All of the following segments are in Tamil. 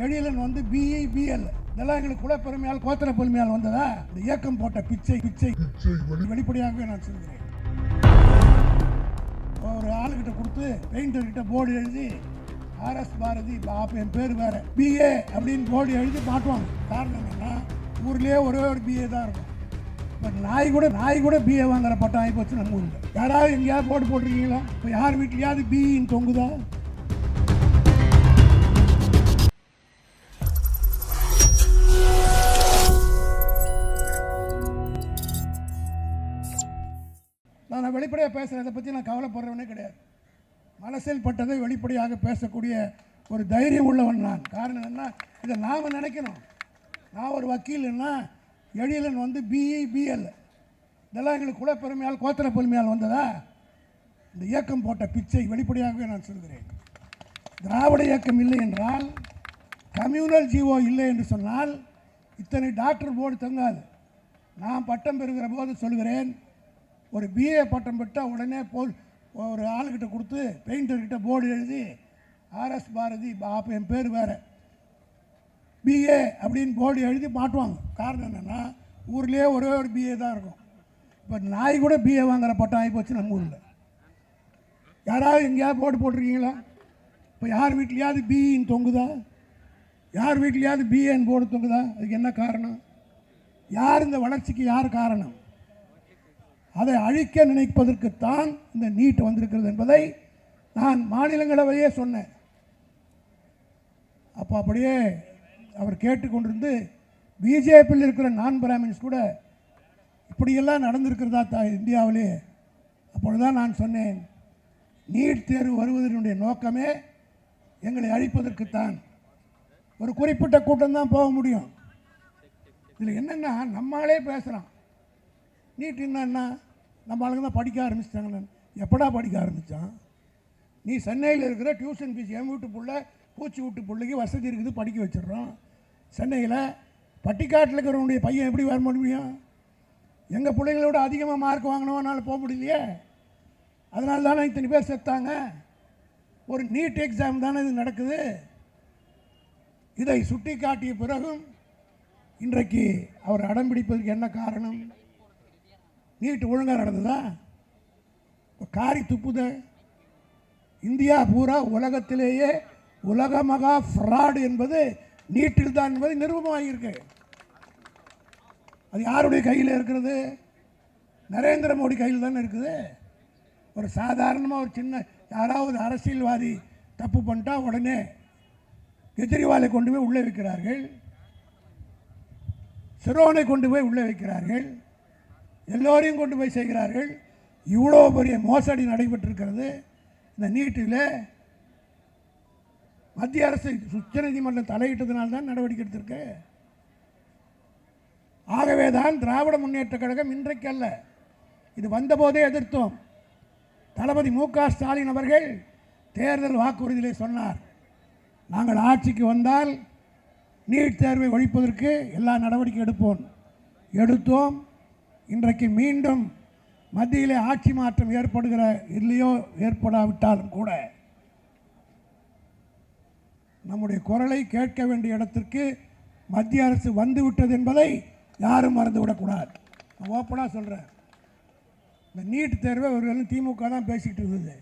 எழிலன் வந்து பிஇ பிஎல் இதெல்லாம் எங்களுக்கு குலப்பெருமையால் கோத்திர பெருமையால் வந்ததா? இந்த இயக்கம் போட்ட பிச்சை பிச்சை. வெளிப்படையாகவே நான் சொல்கிறேன். ஒரு ஆளுகிட்ட கொடுத்து பெயிண்டர் கிட்ட போர்டு எழுதி ஆர்எஸ் பாரதி அப்போ என் பேர் வேற. பிஏ அப்படின்னு போர்டு எழுதி மாட்டுவாங்க. காரணம் என்னன்னா ஊர்லேயே ஒரே ஒரு பிஏ தான் இருக்கும். பட் நாய் கூட நாய் கூட பிஏ வாங்குற பட்டம் ஆகி போச்சு நம்ம ஊரில். யாராவது எங்கேயாவது போர்டு போட்டிருக்கீங்களா? இப்போ யார் வீட்லையாவது பிஇன்னு தொங்குதா? வெளிப்படையாக பேசுகிறேன் அதை பற்றி நான் கவலைப்படுறவனே கிடையாது. மனசில் பட்டதை வெளிப்படையாக பேசக்கூடிய ஒரு தைரியம் உள்ளவன் நான். காரணம் என்ன இதை நாம் நினைக்கணும். நான் ஒரு வக்கீல்னா எழிலன் வந்து பிஇ பிஎல் இதெல்லாம் எங்களுக்கு குலப்பெருமையால் கோத்திர பெருமையால் வந்ததா? இந்த இயக்கம் போட்ட பிச்சை வெளிப்படையாகவே நான் சொல்கிறேன். திராவிட இயக்கம் இல்லை என்றால் கம்யூனல் ஜீவோ இல்லை என்று சொன்னால் இத்தனை டாக்டர் போர்டு தங்காது. நான் பட்டம் பெறுகிற போது சொல்கிறேன் ஒரு பிஏ பட்டம் பெற்றால் உடனே போல் ஒரு ஆளுக்கிட்ட கொடுத்து பெயிண்டர்கிட்ட போர்டு எழுதி ஆர்எஸ் பாரதி அப்போ என் பேர் வேறு. பிஏ அப்படின்னு போர்டு எழுதி மாட்டுவாங்க. காரணம் என்னென்னா ஊர்லேயே ஒரே ஒரு பிஏ தான் இருக்கும். இப்போ நாய் கூட பிஏ வாங்குகிற பட்டம் ஆகி போச்சு நம்ம ஊரில். யாராவது எங்கேயாவது போர்டு போட்டிருக்கீங்களா? இப்போ யார் வீட்லையாவது பிஇன்னு தொங்குதா? யார் வீட்லையாவது பிஏன்னு போர்டு தொங்குதா? அதுக்கு என்ன காரணம்? யார் இந்த வளர்ச்சிக்கு யார் காரணம்? அதை அழிக்க நினைப்பதற்குத்தான் இந்த நீட் வந்திருக்கிறது என்பதை நான் மாநிலங்களவையே சொன்னேன். அப்போ அப்படியே அவர் கேட்டுக்கொண்டிருந்து பிஜேபியில் இருக்கிற நான் பிராமின்ஸ் கூட இப்படியெல்லாம் நடந்திருக்கிறதா தா இந்தியாவிலே? அப்பொழுதுதான் நான் சொன்னேன் நீட் தேர்வு வருவதனுடைய நோக்கமே எங்களை அழிப்பதற்குத்தான். ஒரு குறிப்பிட்ட கூட்டம் தான் போக முடியும். இதில் என்னென்னா நம்மளே பேசுகிறான் நீட் என்ன? நம்ம ஆளுங்க தான் படிக்க ஆரம்பிச்சிட்டாங்க எப்படா படிக்க ஆரம்பித்தான் நீ சென்னையில் இருக்கிற டியூஷன் ஃபீஸ் என் வீட்டு புள்ள பூச்சி வீட்டு பிள்ளைக்கு வசதி இருக்குது படிக்க வச்சிடுறோம் சென்னையில் பட்டிக்காட்டில் இருக்கிறவனுடைய பையன் எப்படி வர முடியும்? எங்கள் பிள்ளைங்களோட அதிகமாக மார்க் வாங்கினவனால போக முடியலையே. அதனால தானே இத்தனை பேர் செத்தாங்க? ஒரு நீட் எக்ஸாம் தானே இது நடக்குது. இதை சுட்டி காட்டிய பிறகும் இன்றைக்கு அவர் அடம் பிடிப்பதற்கு என்ன காரணம்? நீட்டு ஒழுங்காக நடந்ததா? இப்ப காரி துப்புத இந்தியா பூரா உலகத்திலேயே உலக மகா ஃப்ராடு என்பது நீட்டில் தான் என்பது நிரூபமாகியிருக்கு அது யாருடைய கையில் இருக்கிறது? நரேந்திர மோடி கையில் தானே இருக்குது. ஒரு சாதாரணமாக ஒரு சின்ன யாராவது அரசியல்வாதி தப்பு பண்ணிட்டா உடனே கெஜ்ரிவாலை கொண்டு போய் உள்ளே வைக்கிறார்கள். சிரோனை கொண்டு போய் உள்ளே வைக்கிறார்கள். எல்லோரையும் கொண்டு போய் செய்கிறார்கள் இவ்வளோ பெரிய மோசடி நடைபெற்றிருக்கிறது. இந்த நீட்டில் மத்திய அரசு உச்சநீதிமன்றம் தலையிட்டதுனால்தான் நடவடிக்கை எடுத்திருக்கு. ஆகவே தான் திராவிட முன்னேற்ற கழகம் இன்றைக்கு அல்ல இது வந்தபோதே எதிர்த்தோம். தளபதி மு க ஸ்டாலின் அவர்கள் தேர்தல் வாக்குறுதியிலே சொன்னார் நாங்கள் ஆட்சிக்கு வந்தால் நீட் தேர்வை ஒழிப்பதற்கு எல்லா நடவடிக்கை எடுப்போம். எடுத்தோம். இன்றைக்கு மீண்டும் மத்தியிலே ஆட்சி மாற்றம் ஏற்படுகிற இல்லையோ ஏற்படாவிட்டாலும் கூட நம்முடைய குரலை கேட்க வேண்டிய இடத்திற்கு மத்திய அரசு வந்துவிட்டது என்பதை யாரும் மறந்துவிடக்கூடாது. நான் ஓப்பனாக சொல்கிறேன் இந்த நீட் தேர்வை இவர்களும் திமுக தான் பேசிக்கிட்டு இருந்தது.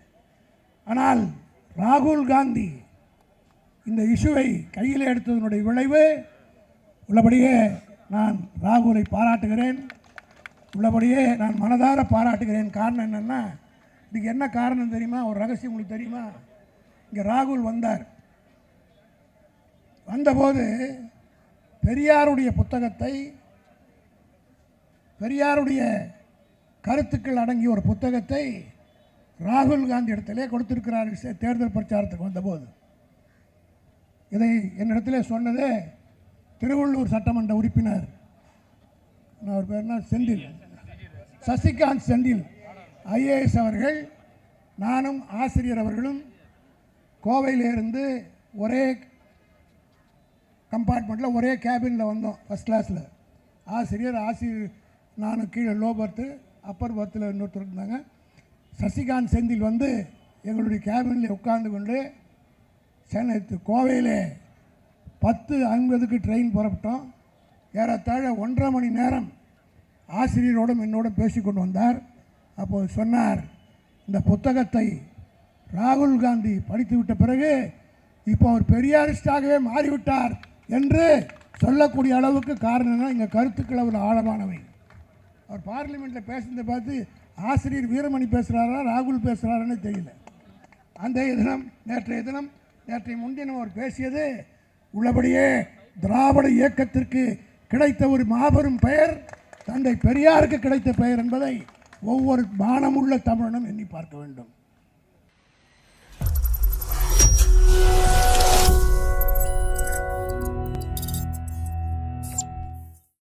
ஆனால் ராகுல் காந்தி இந்த இஷ்யூவை கையில் எடுத்ததனுடைய விளைவு உள்ளபடியே நான் ராகுலை பாராட்டுகிறேன். உள்ளபடியே நான் மனதார பாராட்டுகிறேன். காரணம் என்னென்னா இதுக்கு என்ன காரணம் தெரியுமா? ஒரு ரகசியம் உங்களுக்கு தெரியுமா? இங்கே ராகுல் வந்தார். வந்தபோது பெரியாருடைய புத்தகத்தை பெரியாருடைய கருத்துக்கள் அடங்கிய ஒரு புத்தகத்தை ராகுல் காந்தி இடத்திலே கொடுத்திருக்கிறார். தேர்தல் பிரச்சாரத்துக்கு வந்தபோது. இதை என்னிடத்திலே சொன்னதே திருவள்ளூர் சட்டமன்ற உறுப்பினர் அவர் பேர்னா செந்தில். சசிகாந்த் செந்தில். ஐஏஎஸ் அவர்கள் நானும் ஆசிரியர் அவர்களும் கோவையிலிருந்து ஒரே கம்பார்ட்மெண்ட்டில் ஒரே கேபினில் வந்தோம் ஃபஸ்ட் கிளாஸில் ஆசிரியர் ஆசிரியர் நானும் கீழே லோ பர்த்து அப்பர் பர்த்தில் இன்னொருத்தர் இருந்தாங்க. சசிகாந்த் செந்தில் வந்து எங்களுடைய கேபினில் உட்கார்ந்து கொண்டு சென்னை கோவையிலே பத்து ஐம்பதுக்கு ட்ரெயின் புறப்பட்டோம். ஏறத்தாழ ஒன்றரை மணி நேரம் ஆசிரியரோடும் என்னோடும் பேசிக்கொண்டு வந்தார். அப்போது சொன்னார் இந்த புத்தகத்தை ராகுல் காந்தி படித்துவிட்ட பிறகு இப்போ அவர் பெரியாரிஸ்டாகவே மாறிவிட்டார் என்று சொல்லக்கூடிய அளவுக்கு காரணம் என்ன கருத்துக்கள் அவர் ஆழமானவை. அவர் பார்லிமெண்ட்டில் பேசுனதை பார்த்து ஆசிரியர் வீரமணி பேசுகிறாரா ராகுல் பேசுகிறாரான்னு தெரியல. அந்த தினம் நேற்றைய தினம் நேற்றைய முன்தினம் அவர் பேசியது உள்ளபடியே திராவிட இயக்கத்திற்கு கிடைத்த ஒரு மாபெரும் பெயர் தந்தை பெரியாருக்கு கிடைத்த பெயர் என்பதை ஒவ்வொரு மானமுள்ள தமிழனும் எண்ணி பார்க்க வேண்டும்.